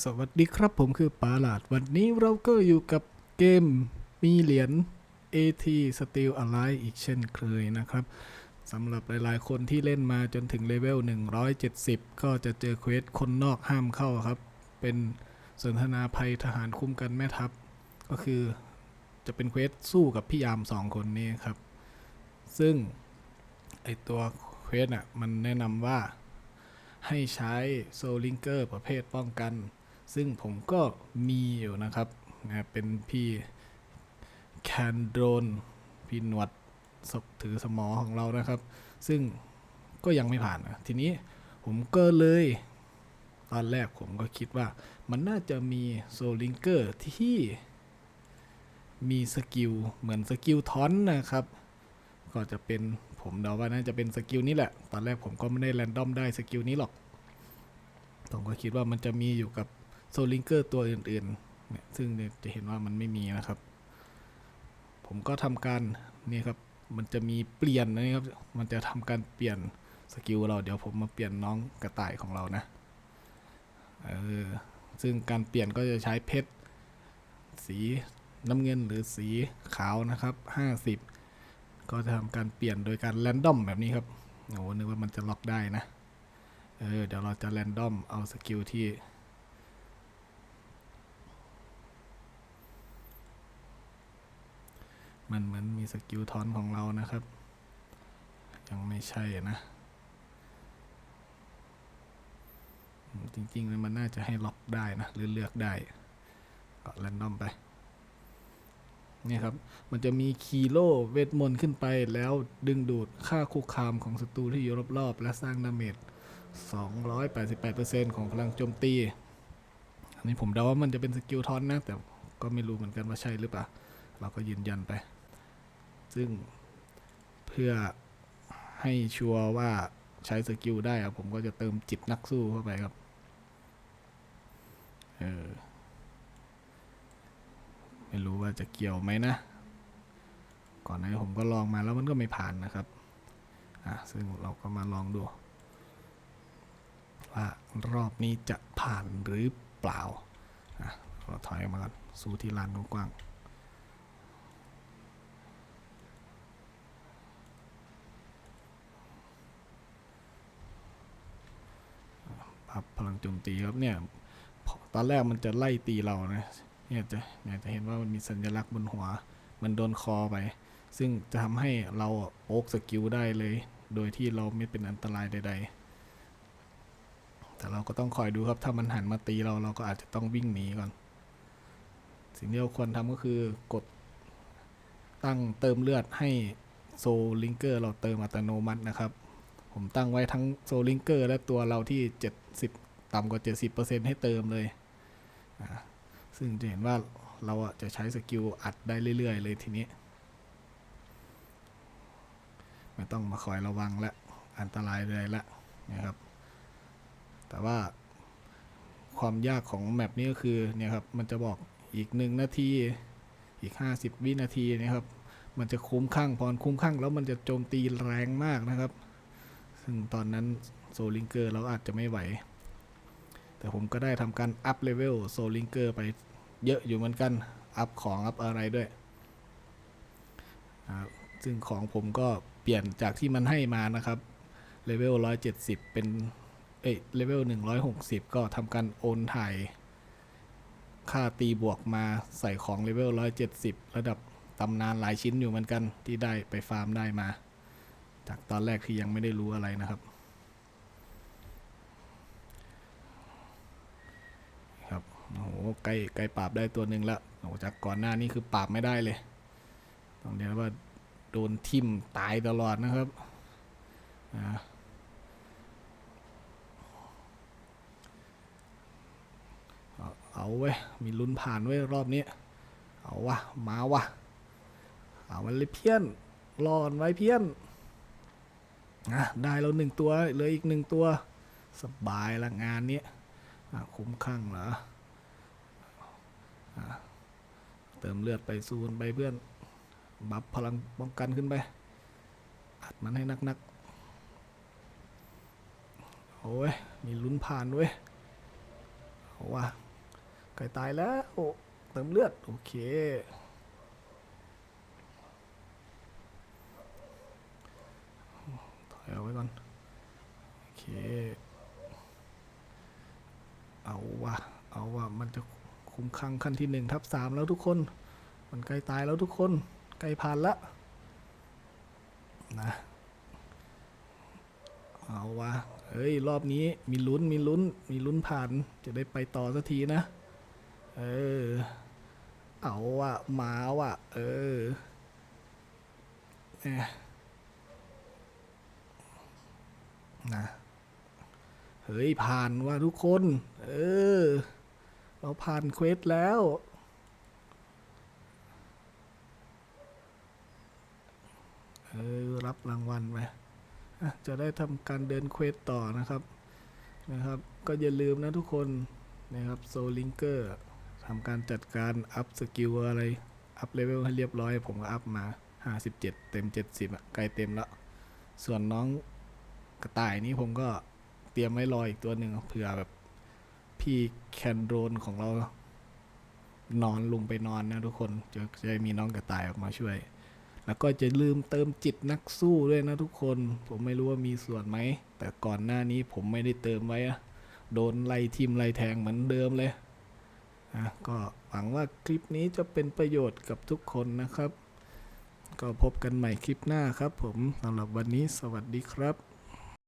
สวัสดีครับผมคือปาหลาด วันนี้เราก็อยู่กับเกมมีเหรียญ AT Steel Alive อีกเช่นเคยนะครับสำหรับหลายๆ คนที่เล่นมาจนถึงเลเวล 170 ก็จะเจอเควสคนนอกห้ามเข้าครับ เป็นสนทนาภัยทหารคุ้มกันแม่ทัพ ก็คือจะเป็นเควสสู้กับพี่ยามสองคนนี้ครับ ซึ่งไอตัวเควสอะมันแนะนำว่าให้ใช้โซลิงเกอร์ประเภทป้องกัน ซึ่งผมก็มีอยู่นะครับนะเป็นพี่แคนโดนพี่หนวดศพถือสมอของเรานะครับ ซึ่งก็ยังไม่ผ่านนะทีนี้ผมก็เลย ตอนแรกผมก็คิดว่ามันน่าจะมีโซลิงเกอร์ที่มีสกิลเหมือนสกิลทอนนะครับ ก็จะเป็นผมเดาว่าน่าจะเป็นสกิลนี้แหละ ตอนแรกผมก็ไม่ได้แรนดอมได้สกิลนี้หรอก ผมก็คิดว่ามันจะมีอยู่กับ โซลิงเกอร์ตัวอื่นๆเนี่ยซึ่งจะเห็นว่ามันไม่มีนะครับ ผมก็ทำการนี่ครับมันจะมีเปลี่ยนนะครับ มันจะทำการเปลี่ยนสกิลเราเดี๋ยวผมมาเปลี่ยนน้องกระต่ายของเรานะเออซึ่งการเปลี่ยนก็จะใช้เพชรสีน้ำเงินหรือสีขาวนะครับ 50 ก็จะทำการเปลี่ยนโดยการแรนดอมแบบนี้ครับโอ้นึกว่ามันจะล็อกได้นะ เออเดี๋ยวเราจะแรนดอมเอาสกิลที่ มันเหมือนมีสกิลทอนของเรานะครับ ยังไม่ใช่นะ จริงๆมันน่าจะให้ล็อกได้นะ หรือเลือกได้ก็แรนดอมไปนี่ครับ มันจะมีคีโลเวทมนต์ขึ้นไปแล้วดึงดูดค่าคุกคามของศัตรูที่อยู่รอบๆ และสร้างดาเมจ 288%ของพลังโจมตี อันนี้ผมเดาว่ามันจะเป็นสกิลทอนนะ แต่ก็ไม่รู้เหมือนกันว่าใช่หรือเปล่า เราก็ยืนยันไป ซึ่งเพื่อให้ชัวร์ว่าใช้สกิลได้อะผมก็จะเติมจิตนักสู้เข้าไปครับ เออ ไม่รู้ว่าจะเกี่ยวไหมนะ ก่อนหน้านี้ผมก็ลองมาแล้วมันก็ไม่ผ่านนะครับ อะ ซึ่งเราก็มาลองดู ว่ารอบนี้จะผ่านหรือเปล่า อะ เราถอยมาก่อน สู้ที่ลานกว้างๆปรับพลัง โจมตีครับเนี่ยตอนแรกมันจะไล่ตีเรานะเนี่ยจะเนี่ยจะเห็นว่ามันมีสัญลักษณ์บนหัว มันโดนคอไป ซึ่งจะทำให้เราโอ๊กสกิลได้เลย โดยที่เราไม่เป็นอันตรายใด ๆ แต่เราก็ต้องคอยดูครับถ้ามันหันมาตีเราเราก็อาจจะต้องวิ่งหนีก่อน สิ่งที่เราควรทำก็คือกดตั้งเติมเลือดให้โซลิงเกอร์เราเติมอัตโนมัตินะครับ ผมตั้งไว้ทั้งโซลิงเกอร์และตัวเราที่ 70 ต่ำกว่า 70%ให้เติมเลย ซึ่งจะเห็นว่าเราจะใช้สกิลอัดได้เรื่อย ๆ เลยทีนี้ ไม่ต้องมาคอยระวังและอันตรายเลยละนะครับ แต่ว่าความยากของแมปนี้ก็คือเนี่ยครับ มันจะบอกอีกหนึ่งนาที อีก 50 วินาทีนะครับ มันจะคุ้มข้างพอคุ้มข้างแล้วมันจะโจมตีแรงมากนะครับ ซึ่งตอนนั้นโซลิงเกอร์เราอาจจะไม่ไหว แต่ผมก็ได้ทำการอัพเลเวลโซลิงเกอร์ไปเยอะอยู่เหมือนกัน อัพของ อัพอะไรด้วยซึ่งของผมก็เปลี่ยนจากที่มันให้มานะครับเลเวล170 เป็นเอ้ยเลเวล160 ก็ทำการโอนถ่ายค่าตีบวกมาใส่ของเลเวล170 ระดับตำนานหลายชิ้นอยู่เหมือนกันที่ได้ไปฟาร์มได้มา จากตอนแรกที่ยังไม่ได้รู้อะไรนะครับ ครับ โอ้โหใกล้ใกล้ปราบได้ตัวหนึ่งแล้วโอ้จากก่อนหน้านี้คือปราบไม่ได้เลย ต้องเรียกว่าโดนทิ่มตายตลอดนะครับอ่าเอาเอาเว้มีลุ้นผ่านเว้รอบนี้ เอาวะ มาวะ เอามันเลยเพี้ยนรอนไว้เพี้ยนอะได้แล้วหนึ่งตัวเหลืออีกหนึ่งตัว สบายละงานนี้คุ้มข้างเหรออะ เติมเลือดไปซูนไปเพื่อน บัฟพลังป้องกันขึ้นไป อัดมันให้นักๆ โอ้ย มีลุ้นผ่านเว้ยเอาวะไก่ตายแล้ว เติมเลือด โอเคถอยเอาไว้ก่อน โอเค เอาว่ะ เอาว่ะ มันจะ คุ้มคลังขั้นที่หนึ่งทับสามแล้วทุกคน มันใกล้ตายแล้วทุกคน ใกล้ผ่านละนะเอาวะเฮ้ย รอบนี้มีลุ้นมีลุ้นมีลุ้นผ่านจะได้ไปต่อสักทีนะ เออ เอาวะมาวะเออเอะนะ เฮ้ย ผ่านว่ะทุกคน เออ เราผ่านเควสแล้ว เออ รับรางวัลไปจะได้ทำการเดินเควสต่อนะครับ นะครับ ก็อย่าลืมนะทุกคน นะครับโซลิงเกอร์ทำการจัดการอัพสกิลอะไร อัพเลเวลให้เรียบร้อย ผมก็อัพมา 57 เต็ม 70อะใกล้เต็มแล้ว ส่วนน้องกระต่ายนี้ผมก็เตรียมไว้รออีกตัวหนึ่งเผื่อแบบ พี่แคนโดนของเรา นอนลงไปนอนนะทุกคนจะจะมีน้องกระต่ายออกมาช่วย แล้วก็จะลืมเติมจิตนักสู้ด้วยนะทุกคน ผมไม่รู้ว่ามีส่วนไหม แต่ก่อนหน้านี้ผมไม่ได้เติมไว้อะโดนไล่ทิมไล่แทงเหมือนเดิมเลยนะก็หวังว่าคลิปนี้จะเป็นประโยชน์กับทุกคนนะครับ ก็พบกันใหม่คลิปหน้าครับผมสำหรับวันนี้สวัสดีครับ